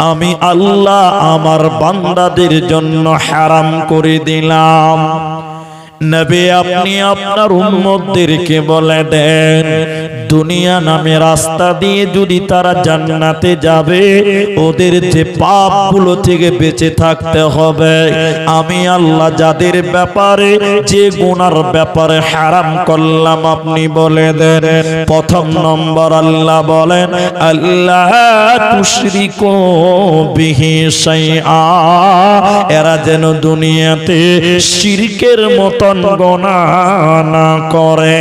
আমি আল্লাহ আমার বান্দাদের জন্য হারাম করে দিলাম। নবী আপনি আপনার উম্মতদেরকে বলে দেন দুনিয়া নামে রাস্তা দিয়ে যদি তারা জান্নাতে যাবে, ওদের যে পাপগুলো থেকে বেঁচে থাকতে হবে। আমি আল্লাহ যাদের ব্যাপারে যে গুনার ব্যাপারে হারাম করলাম, আপনি বলে দেন। প্রথম নম্বর আল্লাহ বলেন, আল্লাহ তুশরিকু এরা যেন দুনিয়াতে শিরকের মতন গোনা না করে।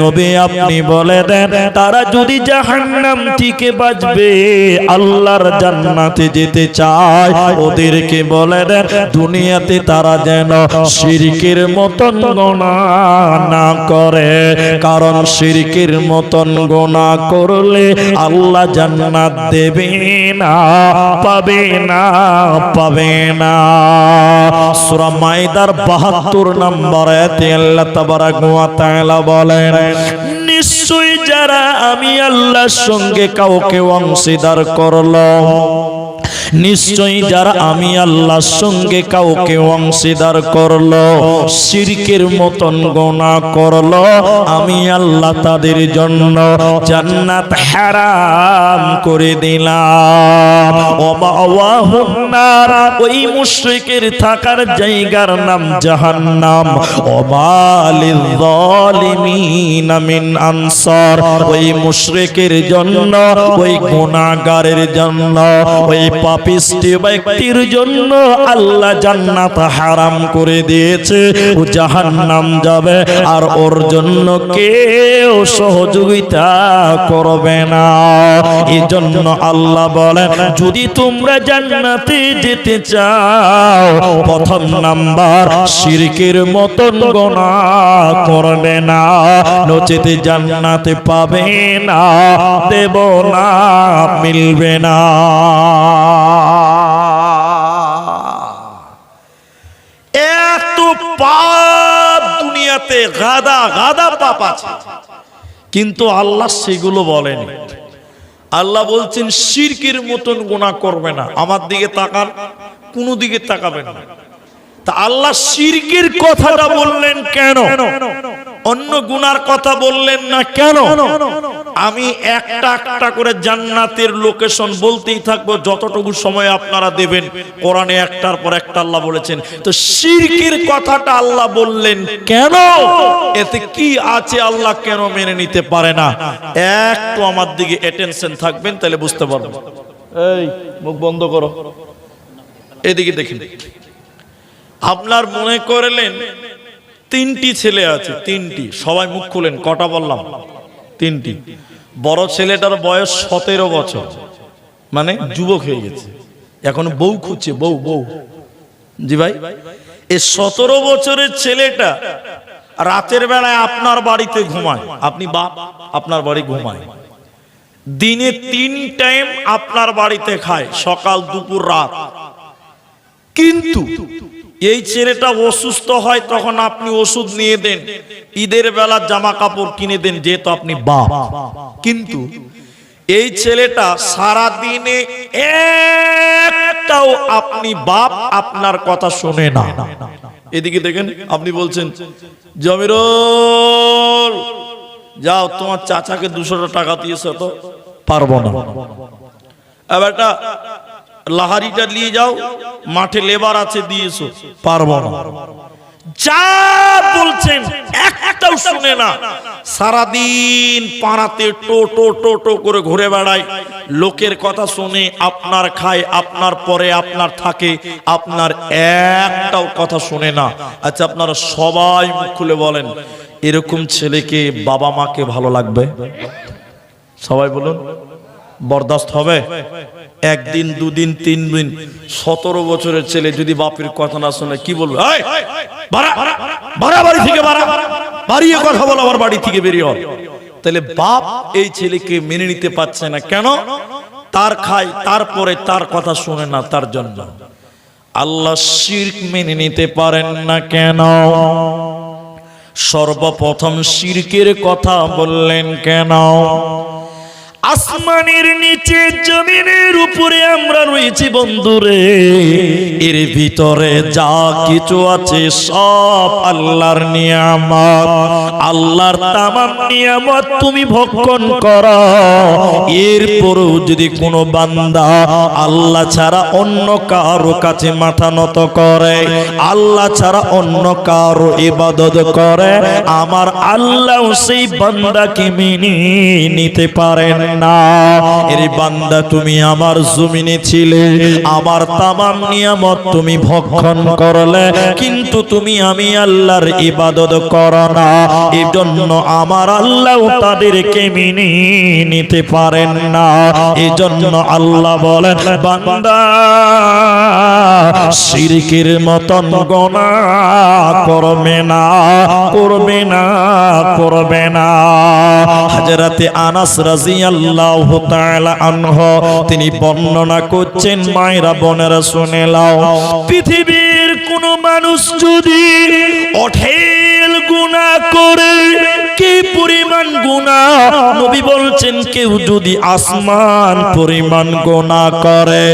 নবী আপনি বলে দেন, তারা যদি জাহান্নাম থেকে বাঁচবে, আল্লাহর জান্নাতে যেতে চায়, ওদেরকে বলে দেন, দুনিয়াতে তারা যেন শিরকের মতন গোনা না করে। কারণ শিরকের মতন গোনা করলে আল্লাহ জান্নাত দেবে না, পাবে না পাবে না। সূরা মাইদার 72 নম্বর আল্লাহ তাবারাক ওয়া তাআলা বলেন নিশ্চয়ই যারা আমি আল্লাহর সঙ্গে কাউকে অংশীদার করল নিশ্চয়ই যারা আমি আল্লাহর সঙ্গে কাউকে অংশীদার করল শিরকের মতন গোনা করল, আমি আল্লাহ তাদের জন্য জান্নাত হারাম করে দিলাম। ওই মুশরিকের থাকার জায়গার নাম জাহান্নাম। মিন আনসার, ওই মুশরিকের জন্য, ওই গুনাহগারের জন্য, ওই পাপিষ্টি ব্যক্তির জন্য আল্লাহ জান্নাত হারাম করে দিয়েছে, ও জাহান্নাম যাবে, আর ওর জন্য কেউ সহযোগিতা করবে না। এই জন্য আল্লাহ বলেন যদি তোমরা জান্নাতে যেতে চাও, প্রথম নাম্বার, শিরকের মতন গোনা করবে না, নচেতে জান্নাতে পাবে না, দেব না, মিলবে না। এত পাপ দুনিয়াতে গাদা গাদা পাপ আছে। কিন্তু আল্লাহ সেগুলো বলেন। আল্লাহ বলছেন, শিরকের মতন গুণা করবে না। আমার দিকে তাকান, কোনো দিকে তাকাবেন না। তা আল্লাহ শিরকের কথাটা বললেন কেন? অন্য গুনার কথা বললেন না কেন? আমি একটা একটা করে জান্নাতের লোকেশন বলতেই থাকব যতটুকু সময় আপনারা দেবেন। কোরআনে একটার পর একটা আল্লাহ বলেছেন। তো শিরকের কথাটা আল্লাহ বললেন কেন? এতে কি আছে আল্লাহ কেন মেনে নিতে পারে না? একটু আমার দিকে অ্যাটেনশন থাকবেন তাহলে বুঝতে পারব। এই মুখ বন্ধ করো। এদিকে দেখেন। আপনার মনে করলেন তিনটি ছেলে আছে, তিনটি। সবাই মুখ খুলেন, কটা বললাম? তিনটি। বড় ছেলেটার বয়স সতেরো বছর মানে যুবক হয়ে গেছে। এখন বউ খুঁজছে, বউ বউ। জি ভাই এই সতেরো বছরের ছেলেটা রাতের বেলায় আপনার বাড়িতে ঘুমায়। আপনি বাপ, আপনার বাড়ি ঘুমায়। দিনে তিন টাইম আপনার বাড়িতে খায়, সকাল, দুপুর, রাত। কিন্তু এই ছেলেটা অসুস্থ হয়, তখন আপনি ওষুধ নিয়ে দেন। ঈদের বেলা জামা কাপড় কিনে দেন, যেহেতু আপনি বাপ। কিন্তু এই ছেলেটা সারা দিনে একটাও আপনি বাপ আপনার কথা শোনে না। এদিকে দেখেন, আপনি বলছেন, জমিরুল, যাও, তোমার চাচাকে দুশো টাকা দিয়েছ তো? পারব না। লাহারিটা নিয়ে যাও, মাঠে লেবার আছে দিয়েছ, পারব না। যা বলছেন, একটাও শুনে না। সারাদিন পাড়াতে টো টো টো টো করে ঘুরে বেড়ায়। লোকের কথা শুনে আপনার খায়, আপনার পরে আপনার থাকে, আপনার একটাও কথা শুনে না। আচ্ছা আপনারা সবাই মুখ খুলে বলেন, এরকম ছেলেকে বাবা মাকে ভালো লাগবে? সবাই বলুন, বরদাস্ত হবে? একদিন দুদিন তিন দিন সতেরো বছরের ছেলে যদি বাপের কথা না শুনে কি বলবে? "এই, বাড়া, থেকে বাড়া বাড়িয়ে কথা বলো আমার বাড়ি থেকে বেরিয়ে হও তাহলে বাপ এই ছেলেকে মেনে নিতে পারছে না। কেন? তার খায় তারপরে তার কথা শুনে না তার জন্য। আল্লাহ শির্ক মেনে নিতে পারেন না কেন? সর্বপ্রথম শিরকের কথা বললেন কেন? আসমানের নিচে জমিনের উপরে আমরা রয়েছি বন্ধুরে এর ভিতরে যা কিছু আছে সব আল্লাহর নিয়ামত। আল্লাহর তামাম নিয়ামত তুমি ভক্ষণ করো। এরপরেও যদি কোনো বান্দা আল্লাহ ছাড়া অন্য কারও কাছে মাথা নত করে, আল্লাহ ছাড়া অন্য কারও ইবাদত করে, আমার আল্লাহ সেই বান্দাকে মেনে নিতে পারেন না। এর বান্দা, তুমি আমার জমিনে ছিলে, আমার তামাম নিয়ামত তুমি ভক্ষণ করলে, কিন্তু তুমি আমি আল্লাহর ইবাদত করো না। এই জন্য আমার আল্লাহ তাদেরকে মেনে নিতে পারেন না। এই জন্য আল্লাহ বলেন, বান্দা শিরকের মতন গনা করবে না করবে না করবে না। হাজরাতে আনাস রাদিয়াল্লাহু তাআলা আনহু, তিনি বর্ণনা করছেন, মায়েরা, বোনেরা, শুনে লাও পৃথিবীর কোন মানুষ যদি অঠেল গুনাহ করে কি পরিমাণ গুনাহ? নবী বলছেন, কেউ যদি আসমান পরিমাণ গুনাহ করে,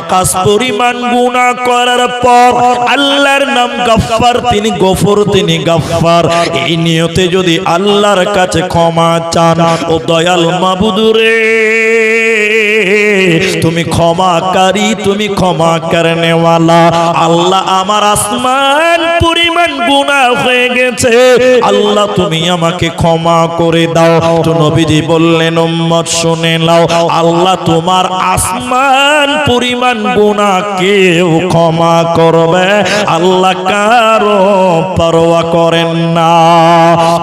আকাশ পরিমাণ গুনাহ করার পর আল্লাহর নাম গাফফার, তিনি গফর, তিনি গাফফার। এই নিয়তে যদি আল্লাহর কাছে ক্ষমা চান, ও দয়াল মাবুদুরে তুমি ক্ষমাকারী, তুমি ক্ষমা করনেওয়ালা আল্লাহ আমার আসমান পরিমাণ গুনাহ হয়ে গেছে। আল্লাহ, তুমি আমাকে ক্ষমা করে দাও। তো নবীজি বললেন, উম্মত, শুনে নাও। আল্লাহ, তোমার আসমান পরিমাণ গুনাহ কেউ ক্ষমা করবে। আল্লাহ, কারও পরোয়া করেন না।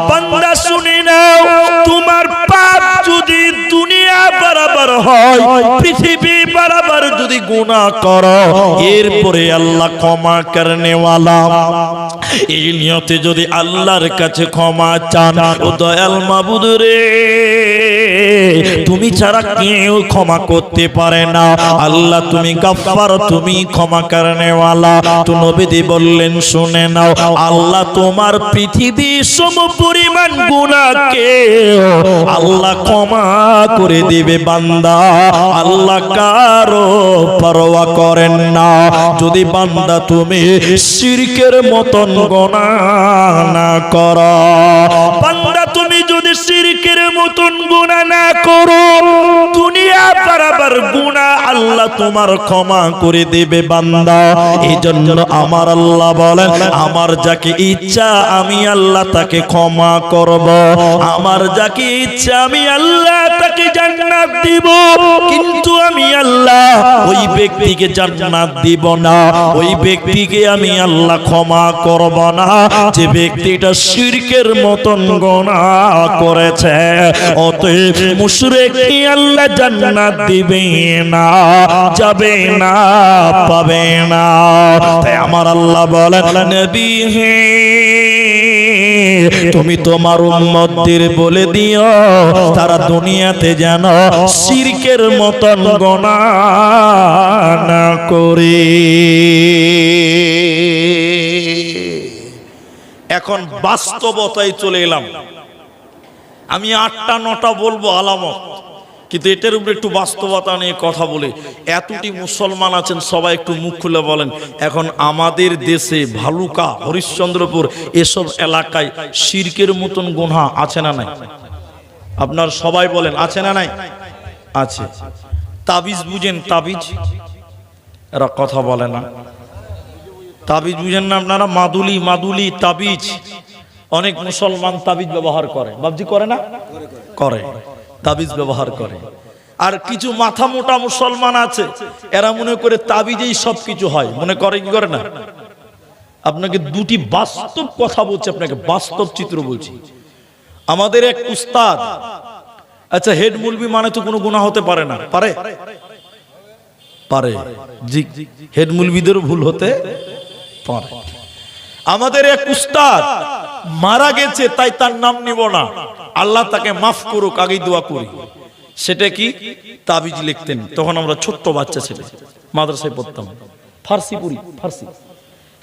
বান্দা, শুনে নাও। তোমার পাপ যদি দুনিয়া বরাবর হয়, পৃথিবী বরাবর যদি গুণা কর, এরপরে আল্লাহ ক্ষমা করনেওয়ালা। এই নিয়তে যদি আল্লাহর কাছে ক্ষমা চান, ও দয়াল মাবুদ রে তুমি ছাড়া কেউ ক্ষমা করতে পারে না। আল্লাহ, তুমি গাফফার, তুমি ক্ষমা করনেওয়ালা তো নবীজি বললেন, শুনে নাও, আল্লাহ তোমার পৃথিবী সম পরিমাণ গুনাহকে আল্লাহ ক্ষমা করে দিবে, বান্দা। আল্লাহ কারও পরোয়া করেন না। যদি বান্দা তুমি শিরকের মতন গোনা না কর, বান্দা তুমি যদি শিরকের মতন গুণা না করো দুনিয়া বরাবর গুনাহ আল্লাহ তোমার ক্ষমা করে দেবে, বান্দা। এই জন্য আমার আল্লাহ বলেন, আমার যাকে ইচ্ছা আমি আল্লাহ তাকে ক্ষমা করব। আমার যাকে ইচ্ছা আমি আল্লাহ তাকে জান্নাত দিব। কিন্তু আমি আল্লাহ ওই ব্যক্তিকে জান্নাত দিব না। ওই ব্যক্তিকে আমি আল্লাহ ক্ষমা করব না। যে ব্যক্তিটা শিরকের মতন গোনাহ করেছে, অতএব মুশরিক আল্লাহ জান্নাত না, যাবে না, পাবে না। তাই আমার আল্লাহ বলেন, নবী হে, তুমি তোমার উম্মতদের বলে দিও, তারা দুনিয়াতে যেন শিরকের মতন গোনা করে। এখন বাস্তবতায় চলে এলাম। আমি আটটা নটা বলব আলামত। কিন্তু এটার উপরে একটু বাস্তবতা নিয়ে কথা বলে। এতটি মুসলমান আছেন, সবাই একটু মুখ খুলে বলেন। এখন আমাদের দেশে ভালুকা, হরিশ্চন্দ্রপুর এসব এলাকায় শিরকের মতন গুনহা আছে না নাই? আপনার সবাই বলেন, আছে না নাই? আছে। তাবিজ বুঝেন, তাবিজ? এরা কথা বলে না। তাবিজ বুঝেন না আপনারা? মাদুলি মাদুলি, তাবিজ। অনেক মুসলমান তাবিজ ব্যবহার করে। বাবজি করে না? করে। তাবিজ ব্যবহার করে। আর কিছু মাথা মোটা মুসলমান আছে, এরা মনে করে তাবিজেই সব কিছু হয়। মনে করে কি করে না? আপনাকে দুটি বাস্তব কথা বলছি, আপনাকে বাস্তব চিত্র বলছি। আমাদের এক উস্তাদ আচ্ছা হেড মুলবি মানে তো কোনো গুণা হতে পারে না। পারে? পারে। জি, হেড মুলবিদেরও ভুল হতে পারে। আমাদের এক উস্তাদ মারা গেছে, তাই তার নাম নিব না। আল্লাহ তাকে মাফ করুক, আগেই দোয়া করি। সেটা কি? তাবিজ লিখতেন। তখন আমরা ছোট্ট বাচ্চা ছেলে, মাদ্রাসায় পড়তাম। ফার্সি পড়ি, ফার্সি।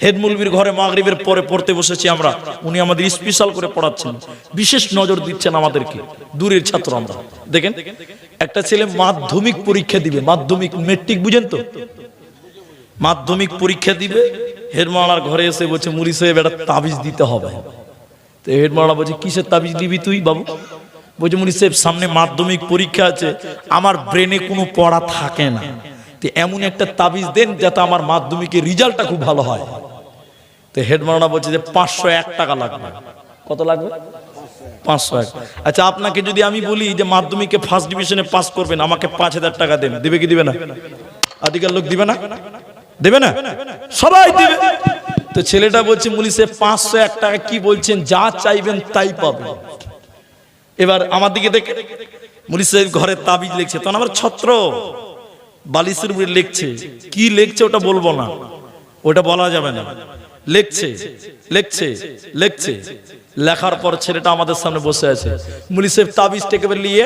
হেড মুলবির ঘরে মাগরিবের পরে পড়তে বসেছি আমরা। উনি আমাদের স্পেশাল করে পড়াচ্ছেন। বিশেষ নজর দিচ্ছেন আমাদেরকে। দূরের ছাত্র আমরা। দেখেন, একটা ছেলে মাধ্যমিক পরীক্ষা দিবে। মাধ্যমিক মেট্রিক বুঝেন তো? মাধ্যমিক পরীক্ষা দিবে হেডমালার ঘরে এসে বলছে, মুড়ি সাহেব, একটা তাবিজ দিতে হবে। তো হেডমালা বলছে, কিসের তাবিজ দিবি তুই, বাবু? বলছে, মুড়ি সাহেব, সামনে মাধ্যমিক পরীক্ষা আছে, আমার ব্রেনে কোনো পড়া থাকে না। তো এমন একটা তাবিজ দেন যাতে আমার মাধ্যমিকের রেজাল্টটা খুব ভালো হয়। তো হেডমালা বলছে যে, পাঁচশো এক টাকা লাগবে। কত লাগবে? পাঁচশো এক। আচ্ছা আপনাকে যদি আমি বলি যে, মাধ্যমিকে ফার্স্ট ডিভিশনে পাস করবেন, আমাকে পাঁচ হাজার টাকা দেন। দিবে কি দিবে না? আদিকার লোক দিবে না? দেবে না? সবাই দিবে। তো ছেলেটা বলছে মুলিশে পাঁচশো এক টাকা কি বলছেন, যা চাইবেন তাই পাবেন। এবার আমার দিকে দেখে, মুনি সাহেব ঘরে তাবিজ লিখছে, তখন আমার ছত্র বালিশের উপরে লিখছে। কি লিখছে ওটা বলব না, ওটা বলা যাবে না। লিখছে লিখছে লিখছে। লেখার পর ছেলেটা আমাদের সামনে বসে আছে। মুলি সাহেব তাবিজটাকে নিয়ে,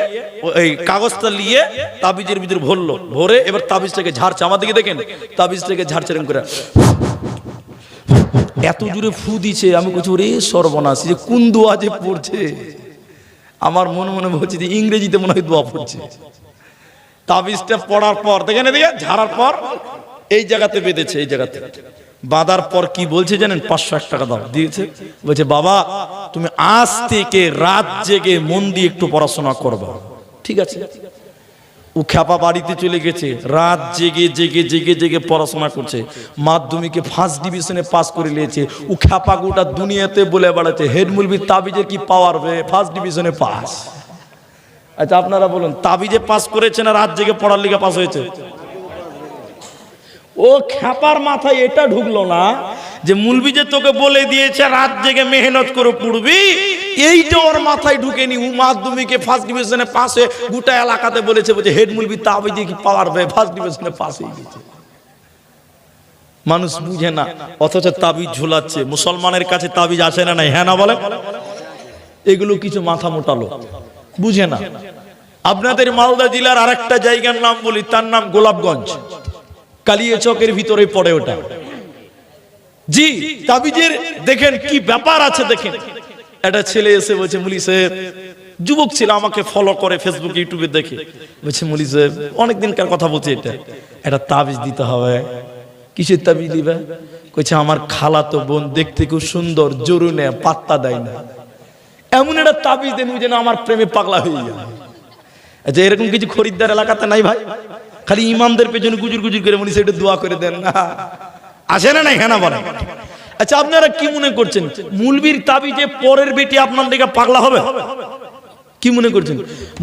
এই কাগজটা নিয়ে তাবিজের ভিতরে ভরলো। ভরে এবার তাবিজটাকে ঝাড়ছে। আমার দিকে দেখেন, তাবিজটাকে ঝাড়ছে এরকম করে। এত জোরে ফু দিছে, আমি বলছি, ওরে সর্বনাশ যে কোন দোয়া যে পড়ছে? আমার মনে মনে বলছে যে ইংরেজিতে মনে হয় দোয়া পড়ছে। তাবিজটা পড়ার পর, দেখেন এদিকে, ঝাড়ার পর এই জায়গাতে বেঁধেছে, এই জায়গাতে। বাঁধার পর কি বলছে জানেন? পাঁচশো এক টাকা দাও। দিয়েছে। বলছে, বাবা, তুমি আজ থেকে রাত জেগে মন দিয়ে একটু পড়াশোনা করবা। ঠিক আছে। ও খ্যাপা বাড়িতে চলে গেছে। রাত জেগে জেগে জেগে জেগে পড়াশোনা করছে। মাধ্যমিকে ফার্স্ট ডিভিশনে পাস করে নিয়েছে। ও খ্যাপা গোটা দুনিয়াতে বলে বেড়াচ্ছে, হেড মুলবি তাবিজের কি পাওয়ার ফার্স্ট ডিভিশনে পাস আচ্ছা আপনারা বলুন, তাবিজে পাস করেছে না রাত জেগে পড়ার লিগে পাস হয়েছে? ও খ্যাপার মাথায় এটা ঢুকলো না যে মুলবি যে তোকে বলে দিয়েছে, রাত জেগে মেহনত করে পড়বি, এইটা ওর মাথায় ঢুকেনি। ও মাধ্যমিকে ফার্স্ট ডিভিশনে হয়ে গোটা এলাকাতে বলেছে, বলছে, হেড মুলবি তাবিজে কি পাওয়ার ফার্স্ট ডিভিশনে হয়ে গেছে? মানুষ বুঝে না, অথচ তাবিজ ঝুলাচ্ছে। মুসলমানের কাছে তাবিজ আসে না নাই হ্যাঁ না বলে এগুলো কিছু মাথা মোটালো বুঝে না। আপনাদের মালদা জেলার আরেকটা জায়গার নাম বলি, তার নাম গোলাপগঞ্জ। কালিয়ে চকের ভিতরে পড়ে ওটা। জি, তাবিজের দেখেন কি ব্যাপার আছে, দেখেন। একটা ছেলে এসে বলছে, মুলি সাহেব, যুবক ছিল আমাকে ফলো করে ফেসবুক ইউটিউবে দেখে। বলছে, মুলি সাহেব, অনেকদিনকার কথা বলছে এটা। একটা তাবিজ দিতে হবে। কিসের তাবিজ দিবে? কইছে, আমার খালা তো বোন দেখতে খুব সুন্দর জরুনে পাত্তা দেয় না। এমন একটা তাবিজ দেন যেন আমার প্রেমে পাগলা হয়ে যায়। আচ্ছা এরকম কিছু খরিদ্দার এলাকাতে নাই ভাই? খালি ইমামদের পেছনে গুজুর গুজুর করে মনে সেটা দোয়া করে দেন। না আসে না না বলেন আচ্ছা আপনারা কি মনে করছেন? মুলবির তাবিজে পরের বেটি আপনার দিকে পাগলা হবে? কি মনে করছেন?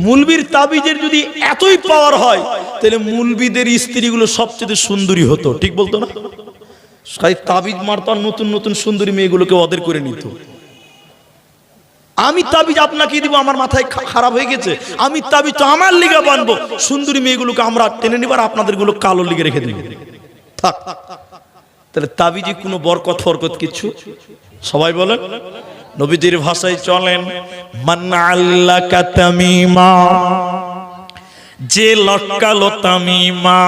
মুলবির তাবিজের যদি এতই পাওয়ার হয়, তাহলে মুলবিদের স্ত্রীগুলো সবচেয়ে সুন্দরী হতো, ঠিক বলতো না? তাবিজ মারতো নতুন নতুন সুন্দরী মেয়েগুলোকে ওদের করে নিত। আমি তাবিজ আপনাকে দিব, আমার মাথায় খারাপ হয়ে গেছে। আমি তাবিজ তো আমার লিগে বানবো। সুন্দরী মেয়েগুলোকে আমরা টেনে নিবার আপনাদেরগুলো কালো লিগে রেখে দিব। থাক। তাহলে তাবিজে কোনো বরকত, ফরকত কিছু? সবাই বলেন। নবীজির ভাষায় চলেন মান্না আল্লাহ কাতামিমা যে লটকালো তামিমা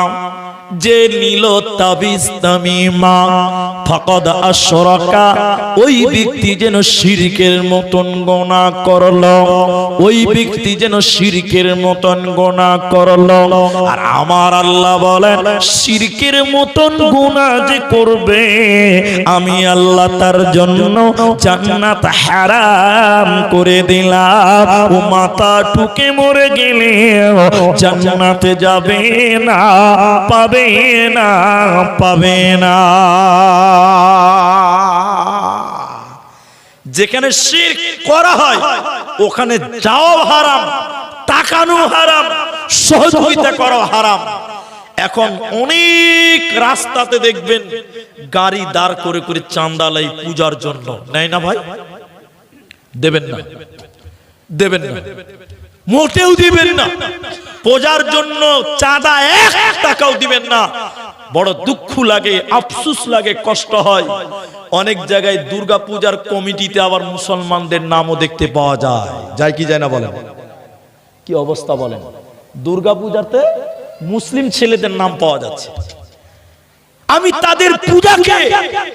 যে নিল তাবিজ তামিমা ফকদ আশরাকা, ওই ব্যক্তি যেন শিরকের মতন গোনা করল, ওই ব্যক্তি যেন শিরকের মতন গোনা করল। আর আমার আল্লাহ বলেন, শিরকের মতন গোনা যে করবে, আমি আল্লাহ তার জন্য জান্নাত হারাম করে দিলাম। ও মাথা টুকে মরে গেলে জান্নাতে যাবে না, পাবে না, পাবে না। যেখানে শিরক করা হয়, ওখানে যাও হারাম তাকানো হারাম, সহযোগিতা করা হারাম। এখন অনেক রাস্তাতে দেখবেন গাড়ি দাঁড় করে করে চান্দালাই পূজার জন্য, নেয় না ভাই? দেবেন না। দেবেন না। মোটেও দিবেন না। পূজার জন্য চাঁদা এক টাকাও দিবেন না। বড় দুঃখ লাগে, আফসুস লাগে, কষ্ট হয়। অনেক জায়গায় দুর্গা পূজার কমিটিতে আবার মুসলমানদের নামও দেখতে পাওয়া যায়। যায় কি যায় না বলেন? কি অবস্থা বলেন? দুর্গা পূজাতে মুসলিম ছেলেদের নাম পাওয়া যাচ্ছে। আমি তাদের পূজাকে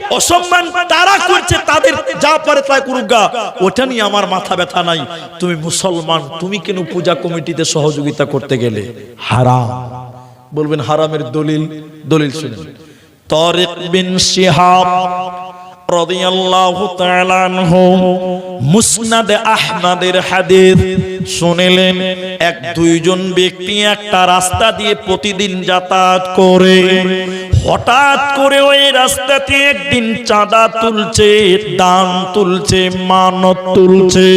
অসম্মান তারা করছে তাদের যা পারে তাই করুক গা। ওটা নিয়ে আমার মাথা ব্যথা নাই। তুমি মুসলমান তুমি কেন পূজা কমিটিতে সহযোগিতা করতে গেলে? হারাম। বলবেন হারামের দলিল দলিল শুনেন। তরিক বিন শিহাব রাদিয়াল্লাহু তাআলা আনহু মুসনাদ আহমদের হাদিস শুনিলেন এক দুইজন ব্যক্তি একটা রাস্তা দিয়ে প্রতিদিন যাতায়াত করে। হঠাৎ করে ওই রাস্তাতে একদিন চাঁদা তুলছে, দান তুলছে, মানত তুলছে।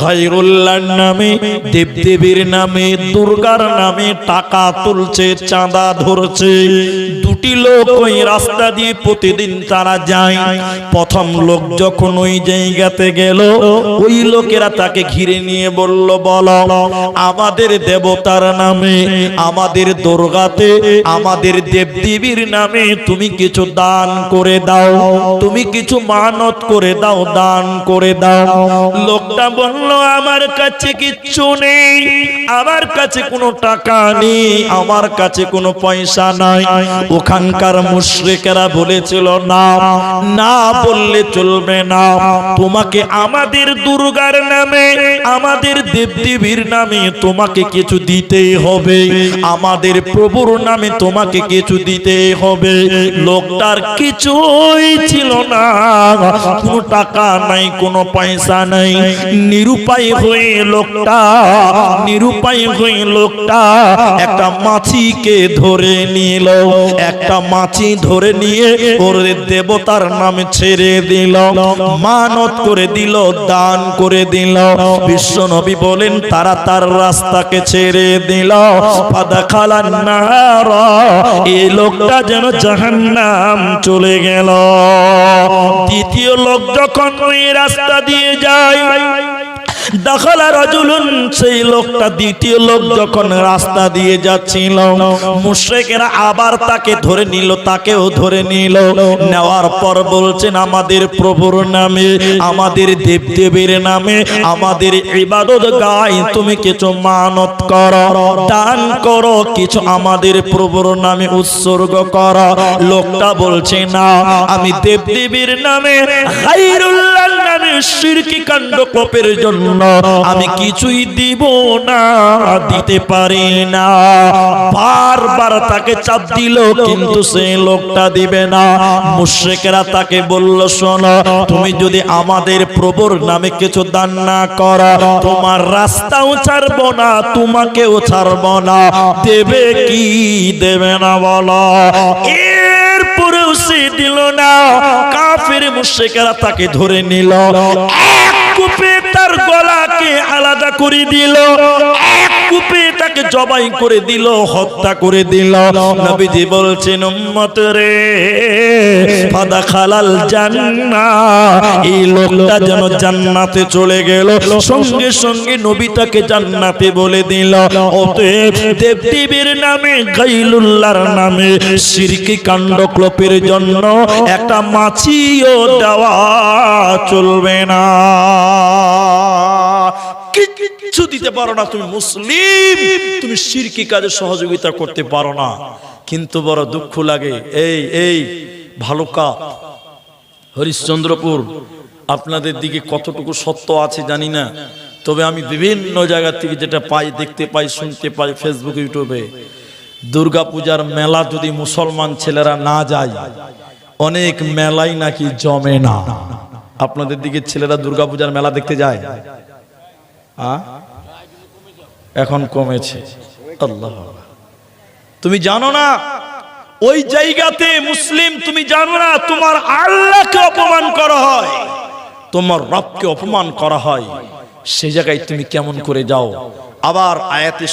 গায়রুল্লাহর নামে, দেবদেবীর নামে, দুর্গার নামে টাকা তুলছে, চাঁদা ধরছে। দুটি লোক ওই রাস্তা দিয়ে প্রতিদিন তারা যায়। প্রথম লোক যখন ওই জায়গাতে গেল, ওই লোকেরা তাকে ঘিরে নিয়ে বলল, বলো, আমাদের দেবতার নামে, আমাদের দুর্গাতে, আমাদের দেবদেবীর নামে তুমি কিছু দান করে দাও, তুমি কিছু মানত করে দাও, দান করে দাও। লোকটা বলল, আমার কাছে কিচ্ছু নেই, আমার কাছে কোনো টাকা নেই, আমার কাছে কোনো পয়সা নাই। ওখানকার মুশরিকেরা বলেছিল, না না বললে চলবে না। তোমাকে আমাদের দুর্গার নামে, আমাদের দেবদেবীর নামে তোমাকে কিছু দিতেই হবে। আমাদের প্রভুর নামে তোমাকে কিছু দিতেই হবে। লোকটার কিছুই ছিল না। কোনো টাকা নাই, কোনো পয়সা নাই। নিরুপায় হয়ে লোকটা, নিরুপায় হয়ে লোকটা একটা মাছিকে ধরে নিল। একটা মাছি ধরে নিয়ে ওর দেবতার নাম ছেড়ে দিল। মানত করে দিল, দান করে দিল। বিশ্ব নবী বলেন, তারা তার রাস্তাকে ছেড়ে দিল। পাদা খালান এই লোকটা যেন জাহান্নাম চলে গেল। দ্বিতীয় লোক যখন ওই রাস্তা দিয়ে যায় দখলা রাজুলুন, সেই লোকটা দ্বিতীয় লোক যখন রাস্তা দিয়ে যাচ্ছিল আবার তাকে ধরে নিল, তাকেও ধরে নিল। নেওয়ার পর বলছেন, আমাদের প্রভুর নামে, আমাদের নামে, আমাদের ইবাদত গাই তুমি কিছু মানত করো, দান করো, কিছু আমাদের প্রভুর নামে উৎসর্গ করো। লোকটা বলছে, না, আমি দেবদেবীর নামে, গায়রুল্লাহর নামে কাণ্ড জন্য আমি কিছুই দিব না, দিতে পারি না। বারবার তাকে চাপ দিল, কিন্তু সে লোকটা দিবে না। মুশ্রিকেরা তাকে বলল, শোনো, তুমি যদি আমাদের প্রভুর নামে কিছু দান না করো, তোমার রাস্তাও ছাড়বো না, তোমাকেও ছাড়বো না। দেবে কি, দেবে না বলো। এরপরেও সে দিল না। কাফের মুশ্রিকেরা তাকে ধরে নিল। এক তার গলাকে আলাদা করে দিল, এক কূপে তাকে জবাই করে দিল, হত্যা করে দিল। নবীজি বলছেন, উম্মত রে, ফাদা খালাল জান্নাত এই লোকটা যেন জান্নাতে চলে গেল। সঙ্গে সঙ্গে নবী তাকে জান্নাতে বলে দিল। অতএব দেবদেবীর নামে, গাইলুল্লাহর নামে শিরকি কাণ্ড ক্লোপের জন্য একটা মাছিও দেওয়া চলবে না। কিচ্ছু দিতে পারো না, তুমি মুসলিম। তুমি শিরকি কাজে সহযোগিতা করতে পারো না। কিন্তু বড় দুঃখ লাগে। এই এই, ভালুকা, হরিশ্চন্দ্রপুর, আপনাদের দিকে কতটুকু সত্য আছে জানি না। তবে আমি বিভিন্ন জায়গা থেকে যেটা পাই, দেখতে পাই, শুনতে পাই ফেসবুক ইউটিউবে দুর্গা পূজার মেলা যদি মুসলমান ছেলেরা না যায়, অনেক মেলাই নাকি জমে না। আপনাদের দিকে ছেলেরা দুর্গা পূজার মেলা দেখতে যায়? এখন কমেছে। আল্লাহ। তুমি জানো না, ওই জায়গাতে মুসলিম তুমি জানো না, তোমার আল্লাহকে অপমান করা হয়, তোমার রবকে অপমান করা হয়। সে জায়গায় তুমি কেমন করে যাও? আবার আয়াতের